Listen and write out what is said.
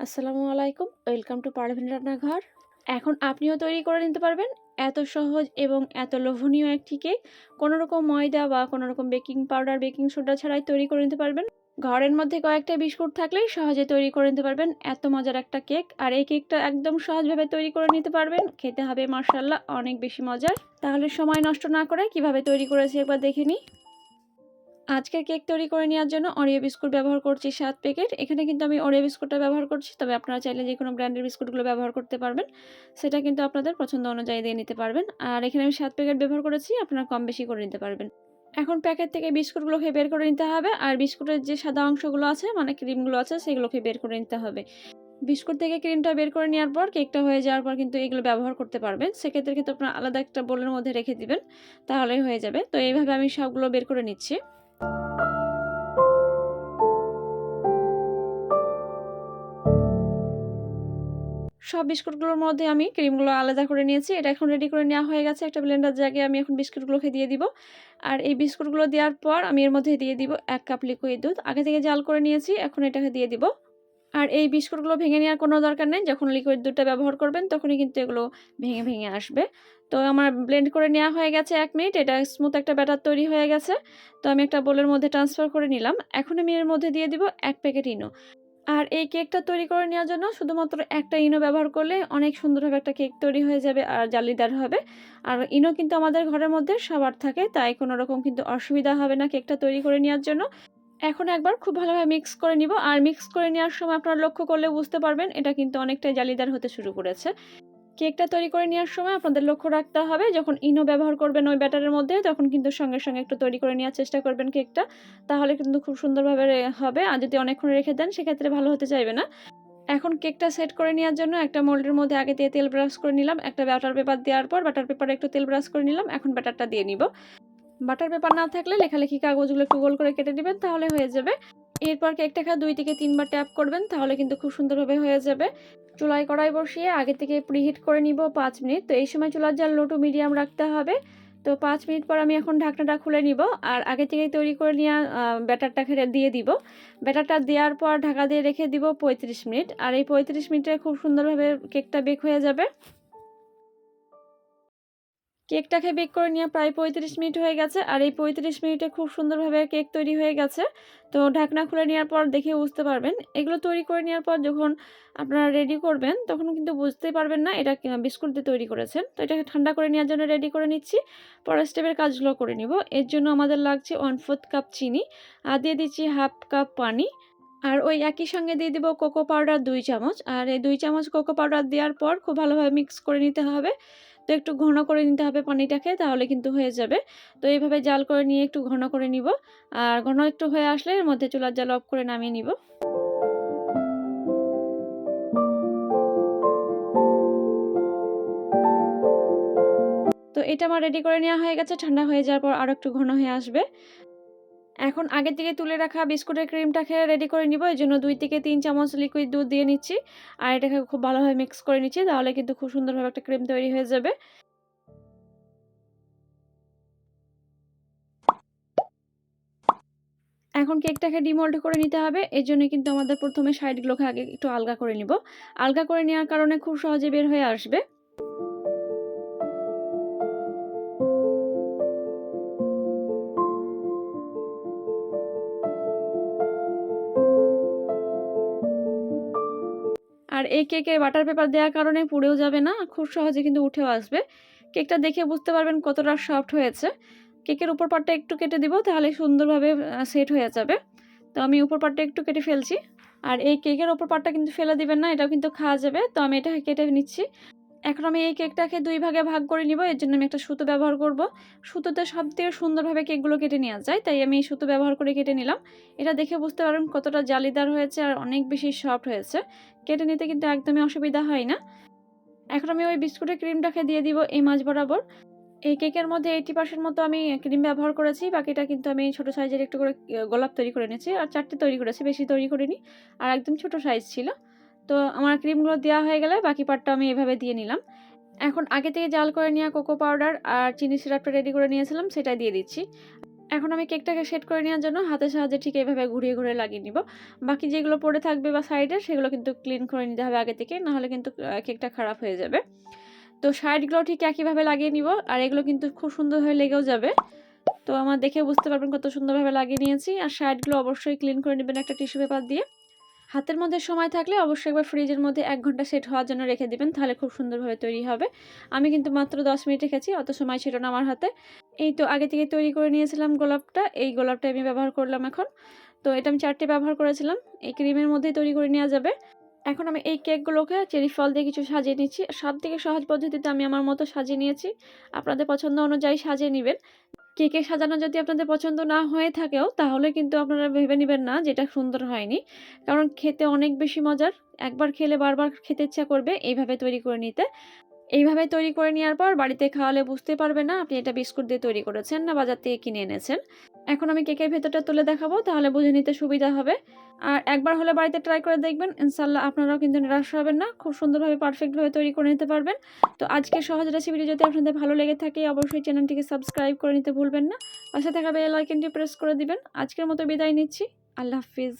আসসালামু আলাইকুম, welcome to Parvin রান্নাঘর। এখন আপনিও তৈরি করে নিতে পারবেন এত সহজ এবং এত লোভনীয় একটি কেক। কোনো রকম ময়দা বা কোনো রকম বেকিং পাউডার, বেকিং সোডা ছাড়াই তৈরি করে নিতে পারবেন। ঘরের মধ্যে কয়েকটা বিস্কুট থাকলেই সহজে তৈরি করে নিতে পারবেন এত মজার একটা কেক। আর এই কেকটা একদম সহজভাবে তৈরি করে নিতে পারবেন। খেতে হবে মার্শাল্লাহ অনেক বেশি মজার। তাহলে সময় নষ্ট না করে কীভাবে তৈরি করেছি একবার দেখে নিই। আজকের কেক তৈরি করে নেওয়ার জন্য অরিও বিস্কুট ব্যবহার করছি সাত প্যাকেট। এখানে কিন্তু আমি অরিও বিস্কুটটা ব্যবহার করছি, তবে আপনারা চাইলে যে কোনো ব্র্যান্ডের বিস্কুটগুলো ব্যবহার করতে পারবেন। সেটা কিন্তু আপনাদের পছন্দ অনুযায়ী দিয়ে নিতে পারবেন। আর এখানে আমি সাত প্যাকেট ব্যবহার করেছি, আপনারা কম বেশি করে নিতে পারবেন। এখন প্যাকেট থেকে বিস্কুটগুলোকে বের করে নিতে হবে, আর বিস্কুটের যে সাদা অংশগুলো আছে মানে ক্রিমগুলো আছে সেগুলোকে বের করে নিতে হবে। বিস্কুট থেকে ক্রিমটা বের করে নেওয়ার পর, কেকটা হয়ে যাওয়ার পর কিন্তু এগুলো ব্যবহার করতে পারবেন। সেক্ষেত্রে কিন্তু আপনার আলাদা একটা বোলের মধ্যে রেখে দিবেন, তাহলেই হয়ে যাবে। তো এইভাবে আমি সবগুলো বের করে নিচ্ছি। সব বিস্কুটগুলোর মধ্যে আমি ক্রিমগুলো আলাদা করে নিয়েছি। এটা এখন রেডি করে নেওয়া হয়ে গেছে। একটা ব্লেন্ডার জায়গায় আমি এখন বিস্কুটগুলোকে দিয়ে দিব। আর এই বিস্কুটগুলো দেওয়ার পর আমি এর মধ্যে দিয়ে দিব এক কাপ লিকুইড দুধ। আগে থেকে জাল করে নিয়েছি। এখন এটাকে দিয়ে দিব। আর এই বিস্কুটগুলো ভেঙে নেওয়ার কোনো দরকার নেই, যখন লিকুইড দুধটা ব্যবহার করবেন তখনই কিন্তু এগুলো ভেঙে ভেঙে আসবে। তো আমার ব্লেন্ড করে নেওয়া হয়ে গেছে এক মিনিট এটা স্মুথ একটা ব্যাটার তৈরি হয়ে গেছে। তো আমি একটা বোলের মধ্যে ট্রান্সফার করে নিলাম। এখন আমি এর মধ্যে দিয়ে দিব এক প্যাকেট ইনো। আর এই কেকটা তৈরি করে নেওয়ার জন্য শুধুমাত্র একটা ইনো ব্যবহার করলে অনেক সুন্দরভাবে একটা কেক তৈরি হয়ে যাবে আর জালিদার হবে। আর ইনো কিন্তু আমাদের ঘরের মধ্যে সবার থাকে, তাই কোনো রকম কিন্তু অসুবিধা হবে না কেকটা তৈরি করে নেওয়ার জন্য। এখন একবার খুব ভালোভাবে মিক্স করে নিব। আর মিক্স করে নেওয়ার সময় আপনারা লক্ষ্য করলে বুঝতে পারবেন, এটা কিন্তু অনেকটাই জালিদার হতে শুরু করেছে। কেকটা তৈরি করে নেওয়ার সময় আপনাদের লক্ষ্য রাখতে হবে, যখন ইনো ব্যবহার করবেন ওই ব্যাটারের মধ্যে, তখন কিন্তু সঙ্গে সঙ্গে একটু তৈরি করে নেওয়ার চেষ্টা করবেন কেকটা। তাহলে কিন্তু খুব সুন্দরভাবে হবে। আর যদি অনেকক্ষণ রেখে দেন, সেক্ষেত্রে ভালো হতে চাইবে না। এখন কেকটা সেট করে নেওয়ার জন্য একটা মোল্ডের মধ্যে আগে দিয়ে তেল ব্রাশ করে নিলাম। একটা ব্যাটার পেপার দেওয়ার পর বাটার পেপারে একটু তেল ব্রাশ করে নিলাম। এখন ব্যাটারটা দিয়ে নিব। বাটার পেপার না থাকলে লেখালেখি কাগজগুলো একটু গোল করে কেটে নেবেন, তাহলে হয়ে যাবে। এরপর কেকটাকে দুই থেকে তিনবার ট্যাপ করবেন, তাহলে কিন্তু খুব সুন্দরভাবে হয়ে যাবে। চুলায় কড়াই বসিয়ে আগে থেকে প্রিহিট করে নিব পাঁচ মিনিট। তো এই সময় চুলার জাল লো টু মিডিয়াম রাখতে হবে। তো পাঁচ মিনিট পর আমি এখন ঢাকনাটা খুলে নিব আর আগে থেকে তৈরি করে নেওয়া ব্যাটারটাকে দিয়ে দিব। ব্যাটারটা দেওয়ার পর ঢাকা দিয়ে রেখে দিব পঁয়ত্রিশ মিনিট। আর এই পঁয়ত্রিশ মিনিটে খুব সুন্দরভাবে কেকটা বেক হয়ে যাবে। কেকটাকে বেক করে নিয়ে প্রায় পঁয়ত্রিশ মিনিট হয়ে গেছে আর এই পঁয়ত্রিশ মিনিটে খুব সুন্দরভাবে কেক তৈরি হয়ে গেছে। তো ঢাকনা খুলে নেওয়ার পর দেখে বুঝতে পারবেন। এগুলো তৈরি করে নেওয়ার পর যখন আপনারা রেডি করবেন তখন কিন্তু বুঝতেই পারবেন না এটা বিস্কুট দিয়ে তৈরি করেছেন। তো এটাকে ঠান্ডা করে নেওয়ার জন্য রেডি করে নিচ্ছি। পরের স্টেপের কাজগুলো করে নিব। এর জন্য আমাদের লাগছে ওয়ান ফোর্থ কাপ চিনি। আর দিয়ে দিচ্ছি হাফ কাপ পানি। আর ওই একই সঙ্গে দিয়ে দিব কোকো পাউডার দুই চামচ। আর এই দুই চামচ কোকো পাউডার দেওয়ার পর খুব ভালোভাবে মিক্স করে নিতে হবে। তো একটু ঘন করে নিতে হবে পানিটাকে, তাহলে কিন্তু হয়ে যাবে। তো এইভাবে জাল করে নিয়ে একটু ঘন করে নিব। আর ঘন একটু হয়ে আসলে এর মধ্যে চুলার জাল অফ করে নামিয়ে নিব। তো এটা আমার রেডি করে নেওয়া হয়ে গেছে। ঠান্ডা হয়ে যাওয়ার পর আরও একটু ঘন হয়ে আসবে। এখন আগের থেকে তুলে রাখা বিস্কুটের ক্রিমটাকে রেডি করে নিব। এই জন্য দুই থেকে তিন চামচ লিকুইড দুধ দিয়ে নিচ্ছি। আর এটাকে খুব ভালোভাবে মিক্স করে নিচ্ছি, তাহলে কিন্তু খুব সুন্দরভাবে একটা ক্রিম তৈরি হয়ে যাবে। এখন কেকটাকে ডিমোল্ড করে নিতে হবে। এই জন্য কিন্তু আমাদের প্রথমে সাইডগুলোকে আগে একটু আলগা করে নিব। আলগা করে নেওয়ার কারণে খুব সহজে বের হয়ে আসবে। আর এই কেকে বাটার পেপার দেওয়ার কারণে পুড়েও যাবে না, খুব সহজে কিন্তু উঠেও আসবে। কেকটা দেখে বুঝতে পারবেন কতটা সফট হয়েছে। কেকের উপর পাটটা একটু কেটে দিব, তাহলে সুন্দরভাবে সেট হয়ে যাবে। তো আমি উপর পাটটা একটু কেটে ফেলছি। আর এই কেকের ওপর পাটটা কিন্তু ফেলে দিবেন না, এটাও কিন্তু খাওয়া যাবে। তো আমি এটা কেটে নিচ্ছি। এখন আমি এই কেকটাকে দুই ভাগে ভাগ করে নিব, এর জন্য আমি একটা সুতো ব্যবহার করব। সুতোতে সব থেকে সুন্দরভাবে কেকগুলো কেটে নেওয়া যায় তাই আমি এই সুতো ব্যবহার করে কেটে নিলাম। এটা দেখে বুঝতে পারবেন কতটা জালিদার হয়েছে আর অনেক বেশি সফট হয়েছে। কেটে নিতে কিন্তু একদমই অসুবিধা হয় না। এখন আমি ওই বিস্কুটের ক্রিমটাকে দিয়ে দিব এই মাছ বরাবর। এই কেকের মধ্যে এইটি পার্সেন্ট মতো আমি ক্রিম ব্যবহার করেছি, বাকিটা কিন্তু আমি ছোটো সাইজের একটু করে গোলাপ তৈরি করে নিয়েছি আর চারটে তৈরি করেছি, বেশি তৈরি করিনি। আর একদম ছোট সাইজ ছিল। তো আমার ক্রিমগুলো দেওয়া হয়ে গেলে বাকি পার্টটা আমি এভাবে দিয়ে নিলাম। এখন আগে থেকে জাল করে নেওয়া কোকো পাউডার আর চিনি সিরাপটা রেডি করে নিয়েছিলাম সেটা দিয়ে দিচ্ছি। এখন আমি কেকটাকে সেট করে নেওয়ার জন্য হাতের সাহায্যে ঠিক এইভাবে ঘুরিয়ে ঘুরিয়ে লাগিয়ে নিব। বাকি যেগুলো পড়ে থাকবে বা সাইডে সেগুলো কিন্তু ক্লিন করে নিতে হবে আগে থেকে, নাহলে কিন্তু কেকটা খারাপ হয়ে যাবে। তো সাইডগুলো ঠিক একইভাবে লাগিয়ে নিব, আর এগুলো কিন্তু খুব সুন্দরভাবে লেগেও যাবে। তো আমার দেখে বুঝতে পারবেন কত সুন্দরভাবে লাগিয়ে নিয়েছি। আর সাইডগুলো অবশ্যই ক্লিন করে নেবেন একটা টিস্যু পেপার দিয়ে। হাতের মধ্যে সময় থাকলে অবশ্যই একবার ফ্রিজের মধ্যে এক ঘণ্টা সেট হওয়ার জন্য রেখে দিবেন, তাহলে খুব সুন্দরভাবে তৈরি হবে। আমি কিন্তু মাত্র দশ মিনিট রেখেছি, অত সময় ছিল না আমার হাতে। এই তো আগে থেকে তৈরি করে নিয়েছিলাম গোলাপটা, এই গোলাপটা আমি ব্যবহার করলাম এখন। তো এটা আমি চারটে ব্যবহার করেছিলাম, এই ক্রিমের মধ্যেই তৈরি করে নেওয়া যাবে। এখন আমি এই কেকগুলোকে চেরি ফল দিয়ে কিছু সাজিয়ে নিচ্ছি। সব থেকে সহজ পদ্ধতিতে আমি আমার মতো সাজিয়ে নিয়েছি। আপনাদের পছন্দ অনুযায়ী সাজিয়ে নেবেন। কেকে সাজানো যদি আপনাদের পছন্দ না হয়ে থাকেও, তাহলে কিন্তু আপনারা ভেবে নেবেন না যেটা সুন্দর হয়নি। কারণ খেতে অনেক বেশি মজার। একবার খেলে বারবার খেতে ইচ্ছা করবে, এইভাবে তৈরি করে নিতে। এইভাবে তৈরি করে নেওয়ার পর বাড়িতে খাওয়ালে বুঝতে পারবে না, আপনি এটা বিস্কুট দিয়ে তৈরি করেছেন না, বাজার থেকে কিনে এনেছেন। এখন আমি কেকের ভেতরটা তুলে দেখাবো, তাহলে বুঝে নিতে সুবিধা হবে। আর একবার হলে বাড়িতে ট্রাই করে দেখবেন ইনশাল্লাহ আপনারাও কিন্তু নিরাশ হবেন না, খুব সুন্দরভাবে পারফেক্টভাবে তৈরি করে নিতে পারবেন। তো আজকে সহজ রেসিপিটি যদি আপনাদের ভালো লেগে থাকে, অবশ্যই চ্যানেলটিকে সাবস্ক্রাইব করে নিতে ভুলবেন না। পাশে থাকা বেল আইকনটি প্রেস করে দিবেন। আজকের মতো বিদায় নিচ্ছি। আল্লাহ হাফিজ।